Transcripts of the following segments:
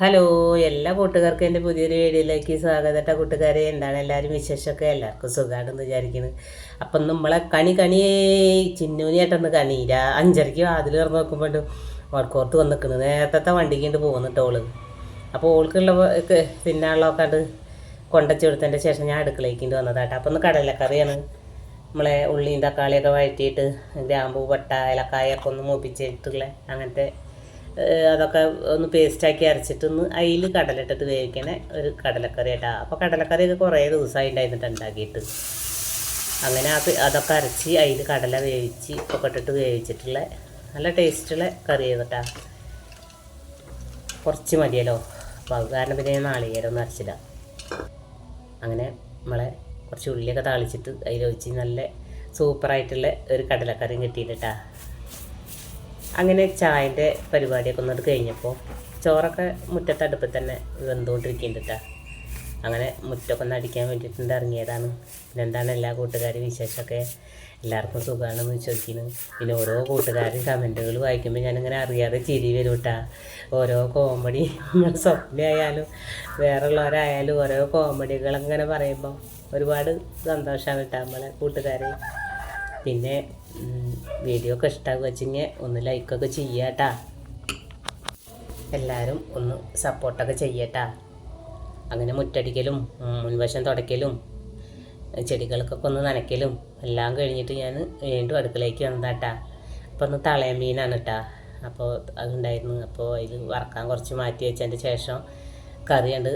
Hello എല്ലാ കൂട്ടുകാർക്കും എന്റെ പുതിയൊരു വീഡിയോയിലേക്ക് സ്വാഗതം കൂട്ടുകാരെ. എന്താണ് എല്ലാവരും വിശേഷമൊക്കെ? എല്ലാവർക്കും സുഖമാണെന്ന് വിചാരിക്കുന്നത് അപ്പം നമ്മളെ കണി കണി ചിന്നൂനിയായിട്ടൊന്ന് കണിയില്ല അഞ്ചരയ്ക്ക് വാതിൽ തുറന്ന് നോക്കുമ്പോൾ വടക്കോർത്ത് വന്ന് നിൽക്കുന്നത് നേരത്തെ വണ്ടിക്ക് പോകുന്നുണ്ട് ഓൾ. അപ്പോൾ ഓൾക്കുള്ള പിന്നാളൊക്കെ അത് കൊണ്ടച്ചു കൊടുത്തതിന്റെ ശേഷം ഞാൻ അടുക്കളയ്ക്ക് വന്നതാട്ടോ അപ്പം ഒന്ന് കടലക്കറിയാണ്. നമ്മളെ ഉള്ളിയും തക്കാളിയൊക്കെ വഴറ്റിയിട്ട് ഗ്രാമ്പൂ പട്ട ഇലക്കായൊക്കെ ഒന്ന് മൂപ്പിച്ചിട്ടുള്ള അങ്ങനത്തെ അതൊക്കെ ഒന്ന് പേസ്റ്റാക്കി അരച്ചിട്ട് ഒന്ന് അതിൽ കടലിട്ടിട്ട് വേവിക്കണ ഒരു കടലക്കറി ഇട്ടാ അപ്പോൾ കടലക്കറിയൊക്കെ കുറേ ദിവസമായി ഉണ്ടായിരുന്നിട്ട് ഉണ്ടാക്കിയിട്ട്. അങ്ങനെ അത് അതൊക്കെ അരച്ച് അതിൽ കടല വേവിച്ച് ഒക്കെ ഇട്ടിട്ട് വേവിച്ചിട്ടുള്ള നല്ല ടേസ്റ്റുള്ള കറി ചെയ്തിട്ടാ കുറച്ച് മതിയല്ലോ. അപ്പോൾ അത് കാരണം പിന്നെ ഞാൻ നാളികേരം ഒന്നും അരച്ചില്ല അങ്ങനെ നമ്മളെ കുറച്ച് ഉള്ളിയൊക്കെ താളിച്ചിട്ട് അതിൽ വെച്ച് നല്ല സൂപ്പറായിട്ടുള്ള ഒരു കടലക്കറിയും കിട്ടിയിട്ടാ അങ്ങനെ ചായന്റെ പരിപാടിയൊക്കെ ഒന്നത് കഴിഞ്ഞപ്പോൾ ചോറൊക്കെ മുറ്റത്തടുപ്പിൽ തന്നെ വെന്തുകൊണ്ടിരിക്കുന്നുണ്ട്. അങ്ങനെ മുറ്റമൊക്കെ ഒന്ന് അടിക്കാൻ വേണ്ടിയിട്ടുണ്ട് ഇറങ്ങിയതാണ്. പിന്നെ എന്താണ് എല്ലാ കൂട്ടുകാരും വിശേഷമൊക്കെ? എല്ലാവർക്കും സുഖമാണെന്ന് ചോദിക്കുന്നു. പിന്നെ ഓരോ കൂട്ടുകാരും കമന്റുകൾ വായിക്കുമ്പോൾ ഞാനിങ്ങനെ അറിയാതെ ചിരി വരും കേട്ടാ ഓരോ കോമഡി സ്വപ്നമായാലും വേറെയുള്ളവരായാലും ഓരോ കോമഡികൾ അങ്ങനെ പറയുമ്പോൾ ഒരുപാട് സന്തോഷമാണ് കേട്ടോ നമ്മളെ കൂട്ടുകാരെ. പിന്നെ വീഡിയോ ഒക്കെ ഇഷ്ടമാകുക വെച്ചെങ്കിൽ ഒന്ന് ലൈക്കൊക്കെ ചെയ്യാട്ടാ. എല്ലാവരും ഒന്ന് സപ്പോർട്ടൊക്കെ ചെയ്യട്ടാ. അങ്ങനെ മുറ്റടിക്കലും മുൻവശം തുടയ്ക്കലും ചെടികൾക്കൊക്കെ ഒന്ന് നനയ്ക്കലും എല്ലാം കഴിഞ്ഞിട്ട് ഞാൻ വീണ്ടും അടുക്കളയ്ക്ക് വന്നതാട്ടാ. അപ്പോൾ ഒന്ന് തളയ മീനാണ് കേട്ടാ അപ്പോൾ അതുണ്ടായിരുന്നു. അപ്പോൾ അതിൽ വറക്കാൻ കുറച്ച് മാറ്റി വെച്ചതിന്റെ ശേഷം കറി കണ്ട്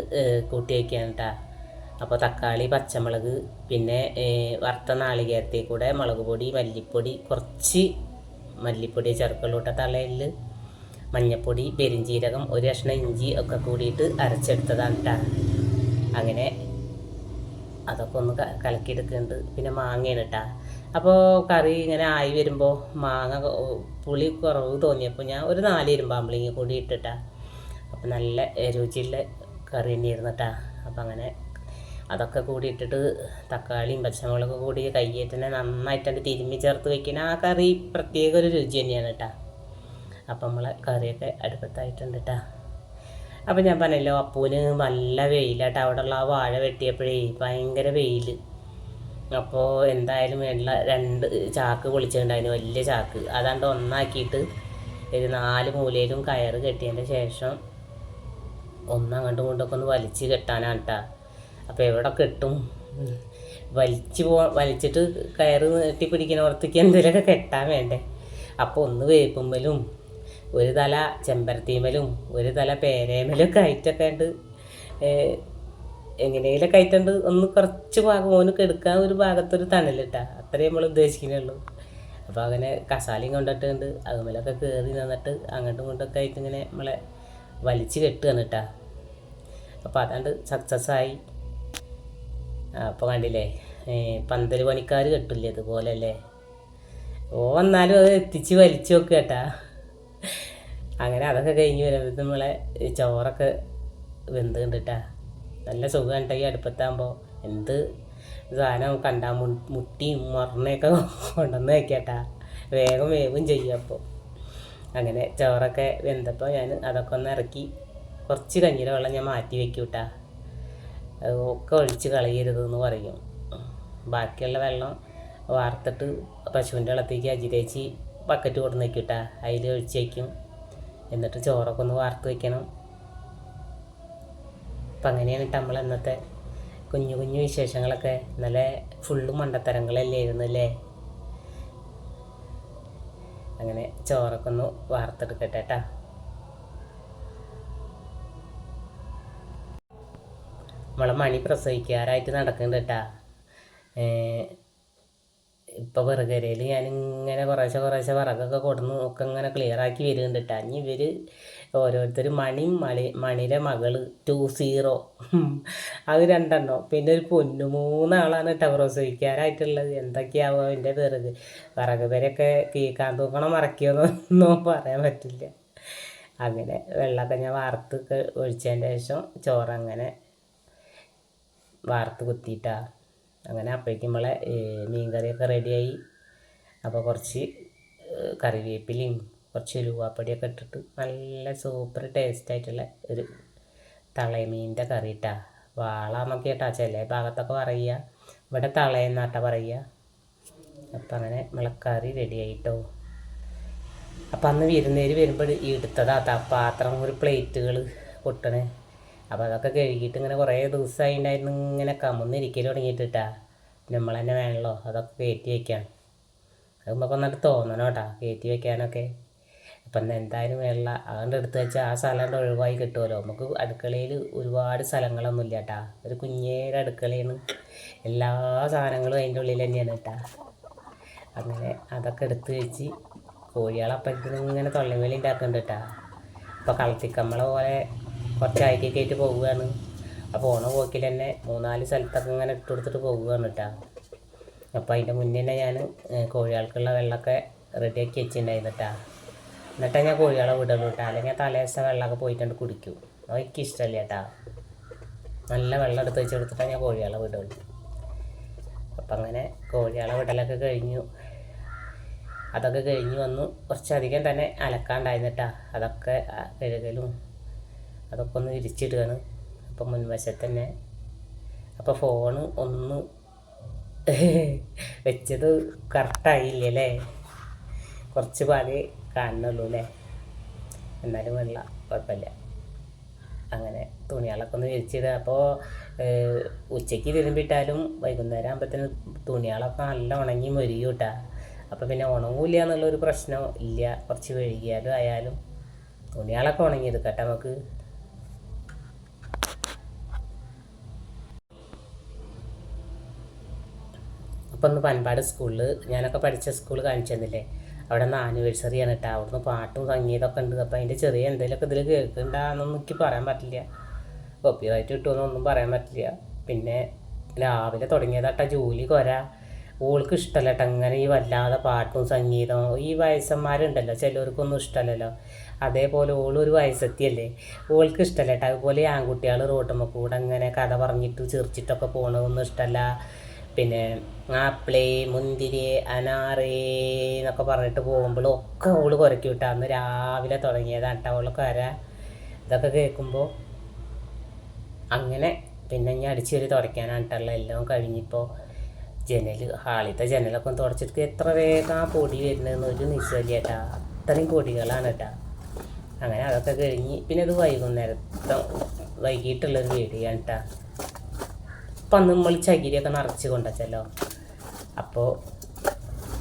കൂട്ടി വയ്ക്കുകയാണ് കേട്ടാ അപ്പോൾ തക്കാളി പച്ചമുളക് പിന്നെ വറുത്ത നാളികേരത്തിൽ കൂടെ മുളക് പൊടി മല്ലിപ്പൊടി കുറച്ച് മല്ലിപ്പൊടി ചേർക്കുള്ളൂ തലയിൽ തളയിൽ മഞ്ഞൾപ്പൊടി പെരിഞ്ചീരകം ഒരു കഷ്ണം ഇഞ്ചി ഒക്കെ കൂടിയിട്ട് അരച്ചെടുത്തതാണ് അങ്ങനെ അതൊക്കെ ഒന്ന് കലക്കിയെടുക്കുന്നുണ്ട്. പിന്നെ മാങ്ങയാണ് കേട്ടോ അപ്പോൾ കറി ഇങ്ങനെ ആയി വരുമ്പോൾ മാങ്ങ പുളി കുറവ് തോന്നിയപ്പോൾ ഞാൻ ഒരു നാല് ഇരുമ്പാമ്പിളിങ്ങി കൂടി ഇട്ടിട്ടാ. അപ്പം നല്ല രുചിയുള്ള കറി തന്നെയായിരുന്നു കേട്ടോ അപ്പം അങ്ങനെ അതൊക്കെ കൂടി ഇട്ടിട്ട് തക്കാളിയും പച്ചമുളകും കൂടി കയ്യേറ്റനെ അത് തിരുമ്മി ചേർത്ത് വെക്കുന്ന ആ കറി പ്രത്യേക ഒരു രുചി തന്നെയാണ് കേട്ടോ അപ്പം നമ്മളെ കറിയൊക്കെ അടുപ്പത്തായിട്ടുണ്ട് കേട്ടോ അപ്പം ഞാൻ പറഞ്ഞല്ലോ അപ്പൂന് നല്ല വെയിലാട്ടോ അവിടെയുള്ള ആ വാഴ വെട്ടിയപ്പോഴേ ഭയങ്കര വെയിൽ അപ്പോൾ എന്തായാലും വേണ്ട രണ്ട് ചാക്ക് പൊളിച്ചിട്ടുണ്ടായിരുന്നു വലിയ ചാക്ക്. അതാണ്ട് ഒന്നാക്കിയിട്ട് ഒരു നാല് മൂലയിലും കയറ് കെട്ടിയതിന്റെ ശേഷം ഒന്നങ്ങോട്ടും ഇങ്ങോട്ടൊക്കെ ഒന്ന് വലിച്ച് കെട്ടാനാണ് കേട്ടോ അപ്പോൾ എവിടെ കെട്ടും? വലിച്ചു പോ വലിച്ചിട്ട് കയറ് നീട്ടി പിടിക്കണോർത്തേക്ക് എന്തെങ്കിലുമൊക്കെ കെട്ടാൻ വേണ്ടേ? അപ്പോൾ ഒന്ന് വേപ്പുമ്പലും ഒരു തല ചെമ്പരത്തിമലും ഒരു തല പേരേമലൊക്കെ ആയിട്ടൊക്കെ ഉണ്ട് എങ്ങനെയൊക്കെ ആയിട്ടുണ്ട് ഒന്ന് കുറച്ച് ഭാഗം ഓന് കെടുക്കാൻ ഒരു ഭാഗത്തൊരു തണലിട്ടാ. അത്രേ നമ്മൾ ഉദ്ദേശിക്കുന്നുള്ളൂ. അപ്പോൾ അങ്ങനെ കസാലയും കൊണ്ടിട്ടുണ്ട്. അതുമേലൊക്കെ കയറി നിന്നിട്ട് അങ്ങോട്ടും ഇങ്ങോട്ടൊക്കെ ആയിട്ട് ഇങ്ങനെ നമ്മളെ വലിച്ചു കെട്ടുകയാണ് കേട്ടാ അപ്പോൾ അതാണ്ട് സക്സസ് ആയി. അപ്പോൾ കണ്ടില്ലേ? പന്തൽ പണിക്കാർ കെട്ടില്ലേ ഇതുപോലെ അല്ലേ ഓ വന്നാലും അത് എത്തിച്ച് വലിച്ചു നോക്കുക കേട്ടാ അങ്ങനെ അതൊക്കെ കഴിഞ്ഞ് വരുമ്പോൾ നമ്മളെ ചോറൊക്കെ വെന്ത് കണ്ടിട്ടാ. നല്ല സുഖം ഈ അടുപ്പത്താകുമ്പോൾ എന്ത് സാധനം കണ്ടാൽ മു മുട്ടിയും മറന്നൊക്കെ കൊണ്ടുവന്ന് വയ്ക്കട്ടാ വേഗം വേഗം ചെയ്യും അപ്പോൾ അങ്ങനെ ചോറൊക്കെ വെന്തപ്പോൾ ഞാൻ അതൊക്കെ ഒന്ന് ഇറക്കി കുറച്ച് കഞ്ഞിയുടെ വെള്ളം ഞാൻ മാറ്റി വെക്കൂട്ടാ. ഒക്കെ ഒഴിച്ച് കളയരുത് എന്ന് പറയും. ബാക്കിയുള്ള വെള്ളം വാർത്തിട്ട് പശുവിന്റെ വെള്ളത്തേക്ക് അജിതേച്ച് ബക്കറ്റ് കൊടുന്ന് വയ്ക്കൂട്ടാ അതിൽ ഒഴിച്ച് വയ്ക്കും എന്നിട്ട് ചോറൊക്കെ ഒന്ന് വാർത്ത് വയ്ക്കണം അപ്പം അങ്ങനെയാണ് നമ്മൾ ഇന്നത്തെ കുഞ്ഞു കുഞ്ഞു വിശേഷങ്ങളൊക്കെ. നല്ല ഫുള്ള് മണ്ടത്തരങ്ങളല്ലേ ആയിരുന്നു അല്ലേ? അങ്ങനെ ചോറൊക്കെ ഒന്ന് വാർത്തെടുക്കട്ടെ കേട്ടാ നമ്മളെ മണി പ്രസവിക്കാറായിട്ട് നടക്കുന്നുണ്ട് കേട്ടാ ഇപ്പോൾ വിറകരയിൽ ഞാനിങ്ങനെ കുറേശ്ശെ കുറേശ്ശെ വിറകൊക്കെ കൊടുന്ന് ഒക്കെ ഇങ്ങനെ ക്ലിയർ ആക്കി വരുന്നുണ്ട് ഇനി ഇവർ ഓരോരുത്തർ മണി മണി മണിയുടെ മകൾ ടു സീറോ അത് രണ്ടെണ്ണം. പിന്നെ ഒരു പൊന്നു മൂന്നാളാണ് കേട്ടോ പ്രസവിക്കാറായിട്ടുള്ളത് എന്തൊക്കെയാവോ അതിന്റെ വിറക് വിറക് പേരൊക്കെ കീക്കാൻ തൂക്കണം മറക്കിയോന്നൊന്നും പറയാൻ പറ്റില്ല. അങ്ങനെ വെള്ളമൊക്കെ ഞാൻ വാർത്ത് ഒഴിച്ചതിന്റെ ശേഷം ചോറങ്ങനെ വാർത്ത് കുത്തിയിട്ടാ. അങ്ങനെ അപ്പോഴേക്കും നമ്മളെ മീൻ കറിയൊക്കെ റെഡിയായി. അപ്പോൾ കുറച്ച് കറിവേപ്പിലയും കുറച്ച് ഉലുവാപ്പൊടിയൊക്കെ ഇട്ടിട്ട് നല്ല സൂപ്പർ ടേസ്റ്റായിട്ടുള്ള ഒരു തളയമീന്റെ കറി ഇട്ടാ വാളാന്നൊക്കെ കേട്ടാ ചില ഭാഗത്തൊക്കെ പറയുക. ഇവിടെ തളയെന്നാട്ട പറയുക. അപ്പം അങ്ങനെ മുളക്കറി റെഡി ആയിട്ടോ അപ്പം അന്ന് വിരുന്നേര് വരുമ്പോൾ എടുത്തതാ പാത്രം ഒരു പ്ലേറ്റുകൾ പൊട്ടണേ. അപ്പോൾ അതൊക്കെ കഴുകിയിട്ട് ഇങ്ങനെ കുറേ ദിവസമായി ഉണ്ടായിരുന്നു ഇങ്ങനെ കമ്മുന്നിരിക്കൽ തുടങ്ങിയിട്ടാ നമ്മൾ തന്നെ വേണമല്ലോ അതൊക്കെ കയറ്റി വയ്ക്കാൻ അതുമ്പോൾ നന്നായിട്ട് തോന്നണം കേട്ടോ കയറ്റി വയ്ക്കാനൊക്കെ അപ്പം എന്തായാലും വെള്ള അതുകൊണ്ട് എടുത്ത് വെച്ചാൽ ആ സ്ഥലം ഒഴിവായി കിട്ടുമല്ലോ നമുക്ക് അടുക്കളയിൽ ഒരുപാട് സ്ഥലങ്ങളൊന്നും ഇല്ല കേട്ടാ. ഒരു കുഞ്ഞേര അടുക്കളയാണ് എല്ലാ സാധനങ്ങളും അതിന്റെ ഉള്ളിൽ തന്നെയാണ് കേട്ടാ. അങ്ങനെ അതൊക്കെ എടുത്ത് വെച്ച് കോഴികളെ അപ്പഴത്തേനും ഇങ്ങനെ തൊള്ളിമേലി ഉണ്ടാക്കുന്നുണ്ട് കേട്ടാ. ഇപ്പോൾ കളത്തിക്കമ്മളെ പോലെ കുറച്ച് അയക്കൊക്കെ ആയിട്ട് പോവുകയാണ്. അപ്പോൾ പോണ പോക്കിൽ തന്നെ മൂന്നാൽ സ്ഥലത്തൊക്കെ ഇങ്ങനെ ഇട്ട് കൊടുത്തിട്ട് പോവുകയാണ് കേട്ടോ അപ്പോൾ അതിന്റെ മുന്നേ തന്നെ ഞാൻ കോഴികൾക്കുള്ള വെള്ളമൊക്കെ റെഡിയാക്കി വെച്ചിട്ടുണ്ടായിരുന്നു കേട്ടോ എന്നിട്ടാ ഞാൻ കോഴികളെ വിടുള്ളൂ കേട്ടോ അല്ലെങ്കിൽ തലേദിവസം വെള്ളമൊക്കെ പോയിട്ടുണ്ട് കുടിക്കും. അത് എനിക്ക് ഇഷ്ടമല്ല കേട്ടോ നല്ല വെള്ളം എടുത്ത് വെച്ച് കൊടുത്തിട്ടാണ് ഞാൻ കോഴികളെ വിടുള്ളൂ അപ്പം അങ്ങനെ കോഴികളെ വിടലൊക്കെ കഴിഞ്ഞു. അതൊക്കെ കഴിഞ്ഞ് വന്നു. കുറച്ചധികം തന്നെ അലക്കാണ്ടായിരുന്നു കേട്ടോ അതൊക്കെ കഴുകലും അതൊക്കെ ഒന്ന് വിരിച്ചിടുകയാണ് അപ്പം മുൻവശത്ത് തന്നെ അപ്പോൾ ഫോണ് ഒന്ന് വെച്ചത് കറക്റ്റായില്ലേ അല്ലേ? കുറച്ച് പാതി കാണുന്നുള്ളൂ അല്ലേ? എന്നാലും വെള്ള കുഴപ്പമില്ല. അങ്ങനെ തുണികളൊക്കെ ഒന്ന് വിരിച്ചിടുക അപ്പോൾ ഉച്ചയ്ക്ക് തിരുമ്പിട്ടാലും വൈകുന്നേരം ആകുമ്പോഴത്തേന് തുണികളൊക്കെ നല്ല ഉണങ്ങി മൊരിയും കേട്ടാ അപ്പോൾ പിന്നെ ഉണങ്ങൂല എന്നുള്ളൊരു പ്രശ്നം ഇല്ല. കുറച്ച് വെഴുകിയാലും ആയാലും തുണികളൊക്കെ ഉണങ്ങിയെടുക്കട്ടെ നമുക്ക് അപ്പം ഒന്ന് പൻപാട് സ്കൂളിൽ ഞാനൊക്കെ പഠിച്ച സ്കൂൾ കാണിച്ചു തന്നില്ലേ അവിടെ നിന്ന് ആനിവേഴ്സറിയാണ് കേട്ടോ അവിടുന്ന് പാട്ടും സംഗീതമൊക്കെ ഉണ്ട്. അപ്പോൾ അതിന്റെ ചെറിയ എന്തെങ്കിലുമൊക്കെ ഇതിൽ കേൾക്കുന്നുണ്ടാന്നൊന്നും എനിക്ക് പറയാൻ പറ്റില്ല. കോപ്പിറൈറ്റ് കിട്ടുമെന്നൊന്നും പറയാൻ പറ്റില്ല. പിന്നെ രാവിലെ തുടങ്ങിയതാട്ട ജോലി കൊര. ഓൾക്ക് ഇഷ്ടമല്ല കേട്ടോ അങ്ങനെ ഈ വല്ലാതെ പാട്ടും സംഗീതവും ഈ വയസ്സന്മാരുണ്ടല്ലോ ചിലവർക്കൊന്നും ഇഷ്ടമല്ലല്ലോ അതേപോലെ ഓളൊരു വയസ്സെത്തിയല്ലേ. ഓൾക്ക് ഇഷ്ടമല്ല കേട്ടോ അതുപോലെ ആൺകുട്ടികൾ റോട്ടുമ്പോൾ കൂടെ അങ്ങനെ കഥ പറഞ്ഞിട്ട് ചിരിച്ചിട്ടൊക്കെ പോകണതൊന്നും ഇഷ്ടമല്ല പിന്നെ ആപ്പിൾ മുന്തിരി അനാറ് എന്നൊക്കെ പറഞ്ഞിട്ട് പോകുമ്പോഴും ഒക്കെ ഓൾ കുരക്കി വിട്ടാ അന്ന് രാവിലെ തുടങ്ങിയതാണ് കേട്ടോ അവൾ കര ഇതൊക്കെ കേൾക്കുമ്പോൾ അങ്ങനെ പിന്നെ ഞാൻ അടിച്ചു കയറി തുടയ്ക്കാനാണ് കേട്ടോ എല്ലാം കഴിഞ്ഞിപ്പോൾ ജനൽ ഹാളിത്തെ ജനലൊക്കെ ഒന്ന് തുടച്ചിട്ട് എത്ര വേഗം ആ പൊടി വരുന്നതെന്ന് ഒരു നിശ്ചയില്ല കേട്ടാ അത്രയും പൊടികളാണ് കേട്ടാ അങ്ങനെ അതൊക്കെ കഴിഞ്ഞ് പിന്നെ ഇത് വൈകുന്നേരത്തെ വൈകിട്ടുള്ളൊരു വീഡിയോ കേട്ടാ അപ്പം അന്ന് നമ്മൾ ചകിരിയൊക്കെ നിറച്ച് കൊണ്ടുവച്ചല്ലോ. അപ്പോൾ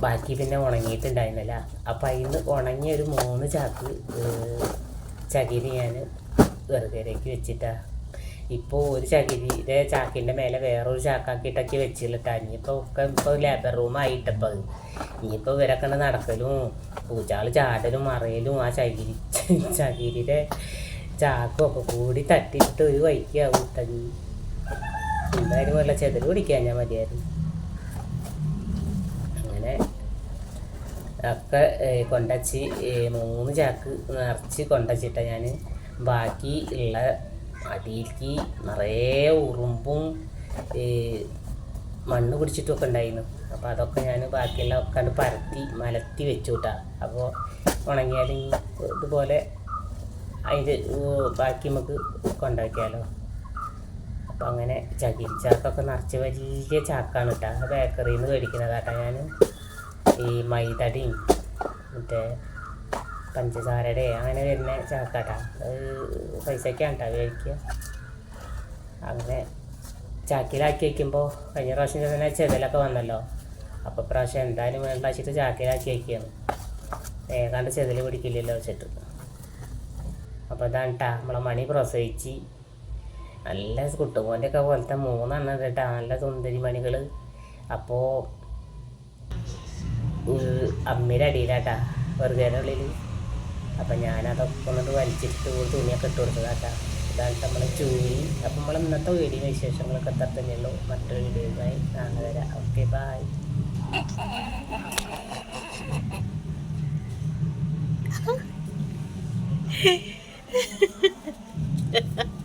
ബാക്കി പിന്നെ ഉണങ്ങിയിട്ടുണ്ടായിരുന്നില്ല. അപ്പം അതിന് ഉണങ്ങിയ ഒരു മൂന്ന് ചാക്ക് ചകിരി ഞാൻ വെറുതെയിലേക്ക് വെച്ചിട്ടാ. ഇപ്പോൾ ഒരു ചകിരിയുടെ ചാക്കിന്റെ മേലെ വേറൊരു ചാക്കാക്കിയിട്ടൊക്കെ വെച്ചിട്ടാ ഇനിയിപ്പോൾ ഒക്കെ ഇപ്പോൾ ലേബർ റൂം ആയിട്ടപ്പോൾ അത്. ഇനിയിപ്പോൾ ഇവരൊക്കെ നടക്കലും പൂച്ചാൾ ചാടലും മറയലും ആ ചകിരി ചകിരിയുടെ ചാക്കും ഒക്കെ കൂടി തട്ടിയിട്ട് ഒരു വൈക്കാവും തങ്ങി എന്തായാലും വല്ല ചെതൽ പിടിക്കാൻ ഞാൻ മതിയായിരുന്നു. അങ്ങനെ ഒക്കെ കൊണ്ടച്ച് മൂന്ന് ചാക്ക് നിറച്ച് കൊണ്ടച്ചിട്ട ഞാൻ ബാക്കി ഉള്ള അടിയിലേക്ക് നിറയെ ഉറുമ്പും മണ്ണ് പിടിച്ചിട്ടൊക്കെ ഉണ്ടായിരുന്നു. അപ്പോൾ അതൊക്കെ ഞാൻ ബാക്കിയെല്ലാം ഒക്കെ കണ്ട് പരത്തി മലത്തി വെച്ചു കൂട്ടാ അപ്പോൾ ഉണങ്ങിയാൽ ഇനി ഇതുപോലെ അതിന്റെ ബാക്കി നമുക്ക് കൊണ്ടാക്കിയാലോ. അപ്പം അങ്ങനെ ചകിരി ചാക്കൊക്കെ നിറച്ച് വലിയ ചാക്കാണ് കേട്ടോ ബേക്കറിയിൽ നിന്ന് മേടിക്കുന്നത് കേട്ടോ ഞാൻ ഈ മൈതടിയും മറ്റേ പഞ്ചസാരയുടെ അങ്ങനെ വരുന്ന ചാക്കാട്ടാ. അത് പൈസയ്ക്കാണ് കേട്ടോ മേടിക്കുക. അങ്ങനെ ചാക്കിലാക്കി വയ്ക്കുമ്പോൾ കഴിഞ്ഞ പ്രാവശ്യം തന്നെ ചെതലൊക്കെ വന്നല്ലോ. അപ്പോൾ പ്രാവശ്യം എന്തായാലും വേണ്ട വെച്ചിട്ട് ചാക്കിലാക്കി വയ്ക്കുകയാണ് ഏതാണ്ട് ചെതൽ പിടിക്കില്ലല്ലോ വെച്ചിട്ട്. അപ്പോൾ ഇതാണ് കേട്ടോ നമ്മളെ മണി പ്രസവിച്ച് നല്ല കുട്ടുമോന്റെ ഒക്കെ പോലത്തെ മൂന്നെണ്ണം കേട്ടോ നല്ല സുന്ദരി മണികൾ അപ്പോൾ അമ്മയുടെ അടിയിലാട്ടാ വെറുതെ ഉള്ളിൽ അപ്പം ഞാനതൊക്കെ ഒന്നിട്ട് വലിച്ചിട്ട് ഒരു തുണിയൊക്കെ ഇട്ട് കൊടുത്തതാട്ടാ. ഇതാണ് നമ്മൾ ചൂരി അപ്പം നമ്മൾ ഇന്നത്തെ വീഡിയോ വിശേഷങ്ങളൊക്കെ എത്ര തന്നെയുള്ളൂ? മറ്റൊരു വീഡിയോയുമായി നാളെ വരാം. Okay bye. Ha ha Ha